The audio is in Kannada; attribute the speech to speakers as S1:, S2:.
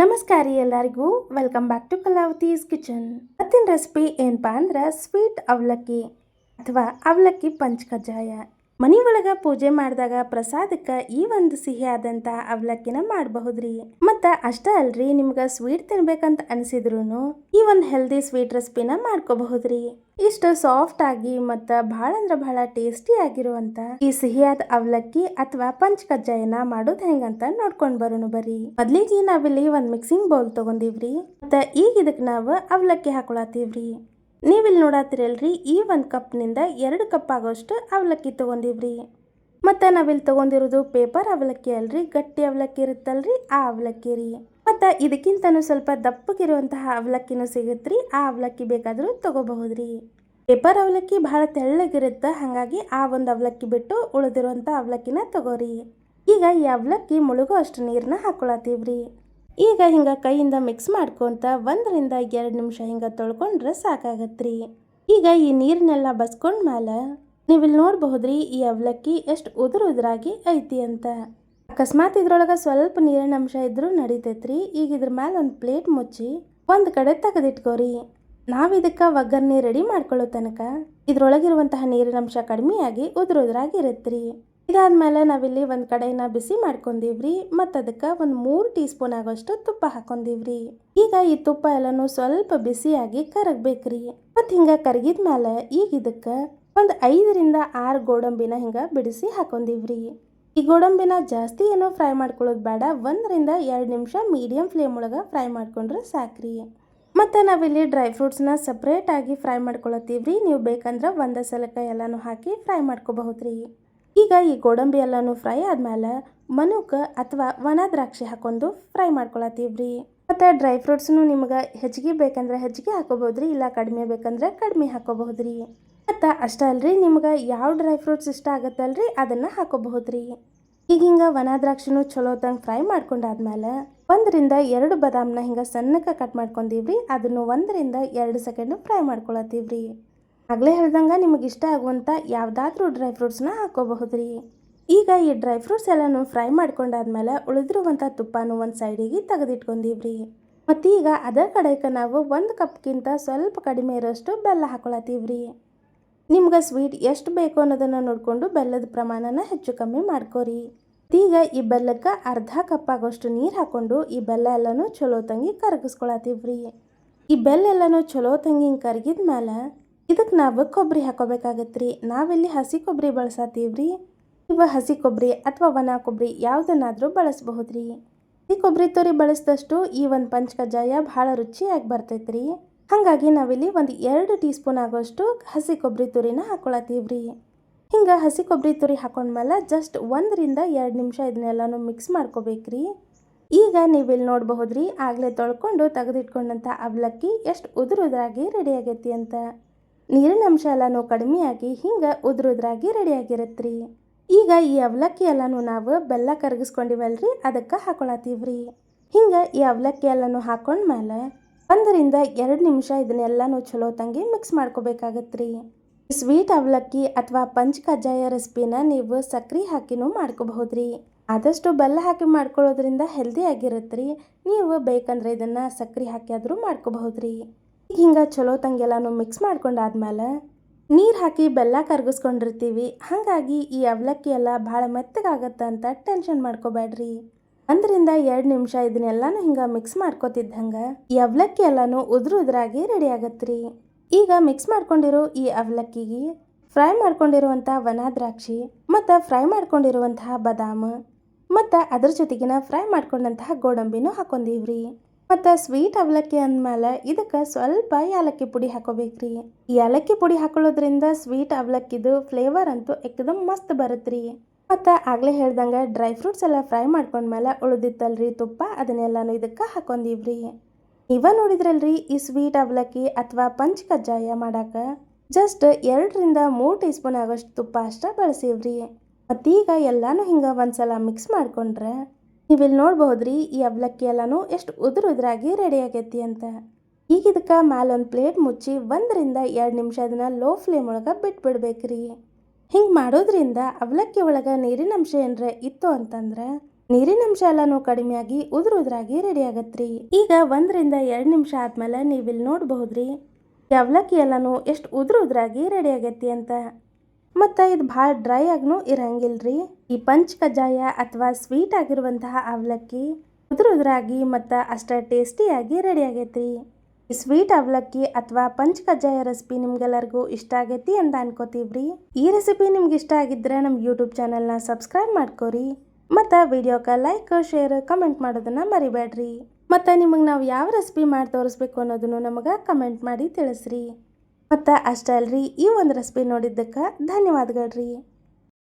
S1: ನಮಸ್ಕಾರ ಎಲ್ಲರಿಗೂ. Welcome back to Kalavati's kitchen ಮತ್ತಿನ ರೆಸಿಪಿ ಏನಪ್ಪಾ ಅಂದ್ರೆ ಸ್ವೀಟ್ ಅವಲಕ್ಕಿ ಅಥವಾ ಅವಲಕ್ಕಿ ಪಂಚ್ ಕಜ್ಜಾಯ. ಮನಿ ಒಳಗ ಪೂಜೆ ಮಾಡಿದಾಗ ಪ್ರಸಾದಕ್ಕೆ ಈ ಒಂದು ಸಿಹಿಯಾದಂತ ಅವಲಕ್ಕಿನ ಮಾಡಬಹುದ್ರಿ. ಮತ್ತ ಅಷ್ಟೇ ಅಲ್ರಿ ನಿಮ್ಗ ಸ್ವೀಟ್ ತಿನ್ಬೇಕಂತ ಅನ್ಸಿದ್ರು ಈ ಒಂದ್ ಹೆಲ್ದಿ ಸ್ವೀಟ್ ರೆಸಿಪಿನ ಮಾಡ್ಕೋಬಹುದ್ರಿ. ಇಷ್ಟು ಸಾಫ್ಟ್ ಆಗಿ ಮತ್ತ ಬಹಳ ಅಂದ್ರ ಬಹಳ ಟೇಸ್ಟಿ ಆಗಿರುವಂತ ಈ ಸಿಹಿಯಾದ ಅವಲಕ್ಕಿ ಅಥವಾ ಪಂಚ್ ಕಜ್ಜಾಯನ ಮಾಡೋದ್ ಹೆಂಗಂತ ನೋಡ್ಕೊಂಡ್ ಬರೋಣ ಬರ್ರಿ. ಮೊದ್ಲಿಗೆ ನಾವಿಲ್ಲಿ ಒಂದ್ ಮಿಕ್ಸಿಂಗ್ ಬೌಲ್ ತಗೊಂಡಿವ್ರಿ. ಮತ್ತ ಈಗ ಇದಕ್ ನಾವ್ ಅವಲಕ್ಕಿ ಹಾಕೊಳತೀವ್ರಿ ನೀವಿಲ್ಲಿ ನೋಡತ್ತೀರಲ್ರಿ ಈ ಒಂದು ಕಪ್ನಿಂದ ಎರಡು ಕಪ್ ಆಗೋಷ್ಟು ಅವಲಕ್ಕಿ ತೊಗೊಂಡಿವ್ರಿ. ಮತ್ತು ನಾವಿಲ್ಲಿ ತಗೊಂಡಿರೋದು ಪೇಪರ್ ಅವಲಕ್ಕಿ ಅಲ್ರಿ, ಗಟ್ಟಿ ಅವಲಕ್ಕಿ ಇರುತ್ತಲ್ರಿ, ಆ ಅವಲಕ್ಕಿ ರೀ. ಮತ್ತು ಇದಕ್ಕಿಂತನೂ ಸ್ವಲ್ಪ ದಪ್ಪಗಿರುವಂತಹ ಅವಲಕ್ಕಿನೂ ಸಿಗುತ್ತೆ ಆ ಅವಲಕ್ಕಿ ಬೇಕಾದರೂ ತೊಗೋಬಹುದ್ರಿ. ಪೇಪರ್ ಅವಲಕ್ಕಿ ಭಾಳ ತೆಳ್ಳಗಿರುತ್ತೆ, ಹಾಗಾಗಿ ಆ ಒಂದು ಅವಲಕ್ಕಿ ಬಿಟ್ಟು ಉಳಿದಿರುವಂಥ ಅವಲಕ್ಕಿನ ತಗೋರಿ. ಈಗ ಈ ಅವಲಕ್ಕಿ ಮುಳುಗೋ ಅಷ್ಟು ನೀರನ್ನ ಹಾಕೊಳತ್ತೀವ್ರಿ ಈಗ ಹಿಂಗೆ ಕೈಯಿಂದ ಮಿಕ್ಸ್ ಮಾಡ್ಕೊತ ಒಂದರಿಂದ ಎರಡು ನಿಮಿಷ ಹಿಂಗೆ ತೊಳ್ಕೊಂಡ್ರೆ ಸಾಕಾಗತ್ರಿ. ಈಗ ಈ ನೀರನ್ನೆಲ್ಲ ಬಸ್ಕೊಂಡ್ಮೇಲೆ ನೀವಿಲ್ಲಿ ನೋಡಬಹುದ್ರಿ ಈ ಅವಲಕ್ಕಿ ಎಷ್ಟು ಉದುರು ಉದುರಾಗಿ ಐತಿ ಅಂತ. ಅಕಸ್ಮಾತ್ ಇದ್ರೊಳಗೆ ಸ್ವಲ್ಪ ನೀರಿನ ಅಂಶ ಇದ್ರೂ ನಡಿತೈತ್ರಿ. ಈಗ ಇದ್ರ ಮೇಲೆ ಒಂದು ಪ್ಲೇಟ್ ಮುಚ್ಚಿ ಒಂದು ಕಡೆ ತೆಗೆದಿಟ್ಕೋರಿ. ನಾವು ಇದಕ್ಕೆ ಒಗ್ಗರಣೆ ರೆಡಿ ಮಾಡ್ಕೊಳ್ಳೋ ತನಕ ಇದ್ರೊಳಗಿರುವಂತಹ ನೀರಿನ ಅಂಶ ಕಡಿಮೆಯಾಗಿ ಉದುರು ಉದುರಾಗಿ ಇರತ್ರಿ. ಇದಾದ್ಮೇಲೆ ನಾವಿಲ್ಲಿ ಒಂದು ಕಡೆನ ಬಿಸಿ ಮಾಡ್ಕೊಂಡೀವ್ರಿ ಮತ್ತು ಅದಕ್ಕೆ ಒಂದು ಮೂರು ಟೀ ಸ್ಪೂನ್ ಆಗೋಷ್ಟು ತುಪ್ಪ ಹಾಕೊಂಡಿವ್ರಿ. ಈಗ ಈ ತುಪ್ಪ ಎಲ್ಲನೂ ಸ್ವಲ್ಪ ಬಿಸಿಯಾಗಿ ಕರಗಬೇಕ್ರಿ. ಮತ್ತು ಹಿಂಗೆ ಕರಗಿದ್ಮೇಲೆ ಈಗ ಇದಕ್ಕೆ ಒಂದು ಐದರಿಂದ ಆರು ಗೋಡಂಬಿನ ಹಿಂಗೆ ಬಿಡಿಸಿ ಹಾಕೊಂಡಿವ್ರಿ. ಈ ಗೋಡಂಬಿನ ಜಾಸ್ತಿ ಏನೋ ಫ್ರೈ ಮಾಡ್ಕೊಳ್ಳೋದು ಬೇಡ, ಒಂದರಿಂದ ಎರಡು ನಿಮಿಷ ಮೀಡಿಯಂ ಫ್ಲೇಮ್ ಒಳಗೆ ಫ್ರೈ ಮಾಡ್ಕೊಂಡ್ರೆ ಸಾಕ್ರಿ. ಮತ್ತು ನಾವಿಲ್ಲಿ ಡ್ರೈ ಫ್ರೂಟ್ಸ್ನ ಸಪ್ರೇಟಾಗಿ ಫ್ರೈ ಮಾಡ್ಕೊಳತ್ತೀವ್ರಿ, ನೀವು ಬೇಕಂದ್ರೆ ಒಂದೇ ಸಲಕ್ಕೆ ಎಲ್ಲನೂ ಹಾಕಿ ಫ್ರೈ ಮಾಡ್ಕೋಬಹುದ್ರಿ. ಈಗ ಈ ಗೋಡಂಬಿ ಎಲ್ಲನೂ ಫ್ರೈ ಆದ್ಮೇಲೆ ಮನುಕ ಅಥವಾ ಒಣ ದ್ರಾಕ್ಷಿ ಹಾಕೊಂಡು ಫ್ರೈ ಮಾಡ್ಕೊಳತ್ತೀವ್ರಿ. ಮತ್ತು ಡ್ರೈ ಫ್ರೂಟ್ಸ್ನು ನಿಮ್ಗೆ ಹೆಚ್ಚಿಗೆ ಬೇಕಂದ್ರೆ ಹೆಚ್ಚಿಗೆ ಹಾಕೋಬಹುದ್ರಿ ಇಲ್ಲ ಕಡಿಮೆ ಬೇಕಂದ್ರೆ ಕಡಿಮೆ ಹಾಕೋಬಹುದ್ರಿ. ಮತ್ತು ಅಷ್ಟೇ ಅಲ್ರಿ ನಿಮ್ಗೆ ಯಾವ ಡ್ರೈ ಫ್ರೂಟ್ಸ್ ಇಷ್ಟ ಆಗತ್ತಲ್ರಿ ಅದನ್ನು ಹಾಕೋಬಹುದ್ರಿ. ಈಗ ಹಿಂಗೆ ಒಣ ದ್ರಾಕ್ಷಿನೂ ಚಲೋ ತಂಗೆ ಫ್ರೈ ಮಾಡ್ಕೊಂಡಾದ್ಮೇಲೆ ಒಂದರಿಂದ ಎರಡು ಬದಾಮ್ನ ಹಿಂಗೆ ಸಣ್ಣಕ್ಕೆ ಕಟ್ ಮಾಡ್ಕೊಂಡೀವ್ರಿ, ಅದನ್ನು ಒಂದರಿಂದ ಎರಡು ಸೆಕೆಂಡು ಫ್ರೈ ಮಾಡ್ಕೊಳತ್ತೀವ್ರಿ. ಆಗಲೇ ಹೇಳ್ದಂಗೆ ನಿಮಗೆ ಇಷ್ಟ ಆಗುವಂಥ ಯಾವುದಾದ್ರೂ ಡ್ರೈ ಫ್ರೂಟ್ಸ್ನ ಹಾಕೋಬಹುದ್ರಿ. ಈಗ ಈ ಡ್ರೈ ಫ್ರೂಟ್ಸ್ ಎಲ್ಲನೂ ಫ್ರೈ ಮಾಡ್ಕೊಂಡಾದ್ಮೇಲೆ ಉಳಿದಿರುವಂಥ ತುಪ್ಪನೂ ಒಂದು ಸೈಡಿಗೆ ತೆಗೆದಿಟ್ಕೊಂಡಿವ್ರಿ. ಮತ್ತು ಈಗ ಅದರ ಕಡೆಗೆ ನಾವು ಒಂದು ಕಪ್ಗಿಂತ ಸ್ವಲ್ಪ ಕಡಿಮೆ ಇರೋಷ್ಟು ಬೆಲ್ಲ ಹಾಕೊಳತ್ತೀವ್ರಿ. ನಿಮ್ಗೆ ಸ್ವೀಟ್ ಎಷ್ಟು ಬೇಕು ಅನ್ನೋದನ್ನು ನೋಡಿಕೊಂಡು ಬೆಲ್ಲದ ಪ್ರಮಾಣನ ಹೆಚ್ಚು ಕಮ್ಮಿ ಮಾಡ್ಕೋರಿ. ಈಗ ಈ ಬೆಲ್ಲಕ್ಕೆ ಅರ್ಧ ಕಪ್ ಆಗೋಷ್ಟು ನೀರು ಹಾಕ್ಕೊಂಡು ಈ ಬೆಲ್ಲ ಎಲ್ಲನೂ ಚಲೋ ತಂಗಿ ಕರಗಿಸ್ಕೊಳತ್ತೀವ್ರಿ. ಈ ಬೆಲ್ಲ ಎಲ್ಲನೂ ಚಲೋ ತಂಗಿ ಕರಗಿದ ಮೇಲೆ ಇದಕ್ಕೆ ನಾವು ಕೊಬ್ಬರಿ ಹಾಕೋಬೇಕಾಗತ್ರಿ. ನಾವಿಲ್ಲಿ ಹಸಿ ಕೊಬ್ಬರಿ ಬಳಸತ್ತೀವ್ರಿ ಇವ ಹಸಿ ಕೊಬ್ಬರಿ ಅಥವಾ ಒಣ ಕೊಬ್ಬರಿ ಯಾವುದನ್ನಾದರೂ ಬಳಸಬಹುದ್ರಿ. ಈ ಕೊಬ್ಬರಿ ತುರಿ ಬಳಸಿದಷ್ಟು ಈ ಒಂದು ಪಂಚ ಕಜ್ಜಾಯ ಭಾಳ ರುಚಿಯಾಗಿ ಬರ್ತೈತ್ರಿ. ಹಾಗಾಗಿ ನಾವಿಲ್ಲಿ ಒಂದು ಎರಡು ಟೀ ಸ್ಪೂನ್ ಆಗೋಷ್ಟು ಹಸಿ ಕೊಬ್ಬರಿ ತುರಿನ ಹಾಕೊಳತ್ತೀವ್ರಿ ಹಿಂಗೆ ಹಸಿ ಕೊಬ್ಬರಿ ತುರಿ ಹಾಕೊಂಡ್ಮೇಲೆ ಜಸ್ಟ್ ಒಂದರಿಂದ ಎರಡು ನಿಮಿಷ ಇದನ್ನೆಲ್ಲನೂ ಮಿಕ್ಸ್ ಮಾಡ್ಕೋಬೇಕ್ರಿ. ಈಗ ನೀವಿಲ್ಲಿ ನೋಡಬಹುದ್ರಿ, ಆಗಲೇ ತೊಳ್ಕೊಂಡು ತೆಗೆದಿಟ್ಕೊಂಡಂಥ ಅವಲಕ್ಕಿ ಎಷ್ಟು ಉದುರುದ್ರಾಗಿ ರೆಡಿ ಆಗೈತಿ ಅಂತ. ನೀರಿನ ಅಂಶ ಎಲ್ಲನೂ ಕಡಿಮೆಯಾಗಿ ಹಿಂಗೆ ಉದ್ರುದ್ರಾಗಿ ರೆಡಿಯಾಗಿರುತ್ತೆ ರೆಡಿ ಆಗಿರತ್ರಿ ಈಗ ಈ ಅವಲಕ್ಕಿ ಎಲ್ಲನೂ ನಾವು ಬೆಲ್ಲ ಕರಗಿಸ್ಕೊಂಡಿವಲ್ರಿ, ಅದಕ್ಕೆ ಹಾಕೊಳತ್ತೀವ್ರಿ. ಹಿಂಗೆ ಈ ಅವಲಕ್ಕಿ ಎಲ್ಲನೂ ಹಾಕೊಂಡ್ಮೇಲೆ ಒಂದರಿಂದ ಎರಡು ನಿಮಿಷ ಇದನ್ನೆಲ್ಲನೂ ಚಲೋ ತಂಗಿ ಮಿಕ್ಸ್ ಮಾಡ್ಕೋಬೇಕಾಗತ್ರಿ. ಸ್ವೀಟ್ ಅವಲಕ್ಕಿ ಅಥವಾ ಪಂಚ್ ಕಜ್ಜಾಯ ರೆಸಿಪಿನ ನೀವು ಸಕ್ರೆ ಹಾಕಿನೂ ಮಾಡ್ಕೋಬಹುದ್ರಿ. ಆದಷ್ಟು ಬೆಲ್ಲ ಹಾಕಿ ಮಾಡ್ಕೊಳ್ಳೋದ್ರಿಂದ ಹೆಲ್ದಿ ಆಗಿರತ್ರಿ. ನೀವು ಬೇಕಂದ್ರೆ ಇದನ್ನು ಸಕ್ರೆ ಹಾಕಿ ಆದರೂ ಮಾಡ್ಕೋಬಹುದ್ರಿ. ಹಿಂಗೆ ಚಲೋ ತಂಗೆಲ್ಲನೂ ಮಿಕ್ಸ್ ಮಾಡ್ಕೊಂಡಾದ್ಮೇಲೆ ನೀರು ಹಾಕಿ ಬೆಲ್ಲ ಕರಗಿಸ್ಕೊಂಡಿರ್ತೀವಿ. ಹಾಗಾಗಿ ಈ ಅವಲಕ್ಕಿ ಎಲ್ಲ ಭಾಳ ಮೆತ್ತಗಾಗತ್ತೆ ಅಂತ ಟೆನ್ಷನ್ ಮಾಡ್ಕೋಬೇಡ್ರಿ. ಒಂದರಿಂದ ಎರಡು ನಿಮಿಷ ಇದನ್ನೆಲ್ಲಾನು ಹಿಂಗೆ ಮಿಕ್ಸ್ ಮಾಡ್ಕೋತಿದ್ದಂಗೆ ಈ ಅವಲಕ್ಕಿ ಎಲ್ಲನೂ ಉದುರು ಉದುರಾಗಿ ರೆಡಿ ಆಗತ್ರಿ. ಈಗ ಮಿಕ್ಸ್ ಮಾಡ್ಕೊಂಡಿರೋ ಈ ಅವಲಕ್ಕಿಗೆ ಫ್ರೈ ಮಾಡ್ಕೊಂಡಿರುವಂಥ ವನ ದ್ರಾಕ್ಷಿ ಮತ್ತು ಫ್ರೈ ಮಾಡ್ಕೊಂಡಿರುವಂತಹ ಬದಾಮ ಮತ್ತು ಅದ್ರ ಜೊತೆಗಿನ ಫ್ರೈ ಮಾಡ್ಕೊಂಡಂತಹ ಗೋಡಂಬಿನೂ ಹಾಕೊಂಡೀವ್ರಿ. ಮತ್ತು ಸ್ವೀಟ್ ಅವಲಕ್ಕಿ ಅಂದಮೇಲೆ ಇದಕ್ಕೆ ಸ್ವಲ್ಪ ಏಲಕ್ಕಿ ಪುಡಿ ಹಾಕೋಬೇಕ್ರಿ. ಏಲಕ್ಕಿ ಪುಡಿ ಹಾಕೊಳ್ಳೋದ್ರಿಂದ ಸ್ವೀಟ್ ಅವಲಕ್ಕಿದು ಫ್ಲೇವರ್ ಅಂತೂ ಎಕ್ದಮ್ ಮಸ್ತ್ ರೀ ಮತ್ತು ಆಗಲೇ ಹೇಳ್ದಂಗೆ ಡ್ರೈ ಫ್ರೂಟ್ಸ್ ಎಲ್ಲ ಫ್ರೈ ಮಾಡ್ಕೊಂಡ್ಮೇಲೆ ಉಳಿದಿತ್ತಲ್ರಿ ತುಪ್ಪ, ಅದನ್ನೆಲ್ಲನೂ ಇದಕ್ಕೆ ಹಾಕೊಂಡಿವ್ರಿ. ಇವ ನೋಡಿದ್ರಲ್ರಿ ಈ ಸ್ವೀಟ್ ಅವಲಕ್ಕಿ ಅಥವಾ ಪಂಚ್ ಕಜ್ಜಾಯ ಮಾಡಕ್ಕೆ ಜಸ್ಟ್ ಎರಡರಿಂದ ಮೂರು ಟೀ ಸ್ಪೂನ್ ಆಗೋಷ್ಟು ತುಪ್ಪ ಅಷ್ಟೇ ಬಳಸಿವ್ರಿ. ಮತ್ತೀಗ ಎಲ್ಲಾನು ಹಿಂಗೆ ಒಂದ್ಸಲ ಮಿಕ್ಸ್ ಮಾಡ್ಕೊಂಡ್ರೆ ನೀವಿಲ್ಲಿ ನೋಡ್ಬಹುದ್ರಿ, ಈ ಅವಲಕ್ಕಿ ಎಲ್ಲನೂ ಎಷ್ಟು ಉದುರು ಉದುರಾಗಿ ರೆಡಿ ಆಗೈತಿ ಅಂತ. ಈಗ ಇದಕ್ಕೆ ಮ್ಯಾಲೊಂದು ಪ್ಲೇಟ್ ಮುಚ್ಚಿ ಒಂದರಿಂದ ಎರಡು ನಿಮಿಷ ಅದನ್ನ ಲೋ ಫ್ಲೇಮ್ ಒಳಗೆ ಬಿಟ್ಬಿಡ್ಬೇಕ್ರಿ. ಹಿಂಗೆ ಮಾಡೋದ್ರಿಂದ ಅವಲಕ್ಕಿ ಒಳಗೆ ನೀರಿನ ಅಂಶ ಏನರ ಇತ್ತು ಅಂತಂದ್ರೆ ನೀರಿನ ಅಂಶ ಎಲ್ಲನೂ ಕಡಿಮೆಯಾಗಿ ಉದುರು ಉದುರಾಗಿ ರೆಡಿ ಆಗತ್ರಿ. ಈಗ ಒಂದರಿಂದ ಎರಡು ನಿಮಿಷ ಆದ್ಮೇಲೆ ನೀವಿಲ್ಲಿ ನೋಡಬಹುದು ರೀ ಈ ಅವಲಕ್ಕಿ ಎಲ್ಲಾನು ಎಷ್ಟು ಉದುರು ಉದುರಾಗಿ ರೆಡಿ ಆಗೈತಿ ಅಂತ. ಮತ್ತು ಇದು ಭಾಳ ಡ್ರೈ ಆಗೂ ಇರಂಗಿಲ್ಲ ರೀ ಈ ಪಂಚ್ ಕಜ್ಜಾಯ ಅಥವಾ ಸ್ವೀಟ್ ಆಗಿರುವಂತಹ ಅವಲಕ್ಕಿ ಉದುರು ಉದುರಾಗಿ ಮತ್ತು ಅಷ್ಟ ಟೇಸ್ಟಿಯಾಗಿ ರೆಡಿ ಆಗೈತ್ರಿ. ಈ ಸ್ವೀಟ್ ಅವಲಕ್ಕಿ ಅಥವಾ ಪಂಚ್ ಕಜ್ಜಾಯ ರೆಸಿಪಿ ನಿಮ್ಗೆಲ್ಲರಿಗೂ ಇಷ್ಟ ಆಗೈತಿ ಅಂತ ಅನ್ಕೋತೀವ್ರಿ. ಈ ರೆಸಿಪಿ ನಿಮ್ಗೆ ಇಷ್ಟ ಆಗಿದ್ರೆ ನಮ್ಮ ಯೂಟ್ಯೂಬ್ ಚಾನಲ್ನ ಸಬ್ಸ್ಕ್ರೈಬ್ ಮಾಡ್ಕೋರಿ. ಮತ್ತು ವಿಡಿಯೋಕ್ಕೆ ಲೈಕ್ ಶೇರ್ ಕಮೆಂಟ್ ಮಾಡೋದನ್ನು ಮರಿಬೇಡ್ರಿ ಮತ್ತು ನಿಮಗೆ ನಾವು ಯಾವ ರೆಸಿಪಿ ಮಾಡಿ ತೋರಿಸ್ಬೇಕು ಅನ್ನೋದನ್ನು ನಮಗೆ ಕಮೆಂಟ್ ಮಾಡಿ ತಿಳಿಸ್ರಿ. ಮತ್ತು ಅಷ್ಟೇ ಅಲ್ರಿ ಈ ಒಂದು ರೆಸಿಪಿ ನೋಡಿದ್ದಕ್ಕೆ ಧನ್ಯವಾದಗಳ್ರಿ.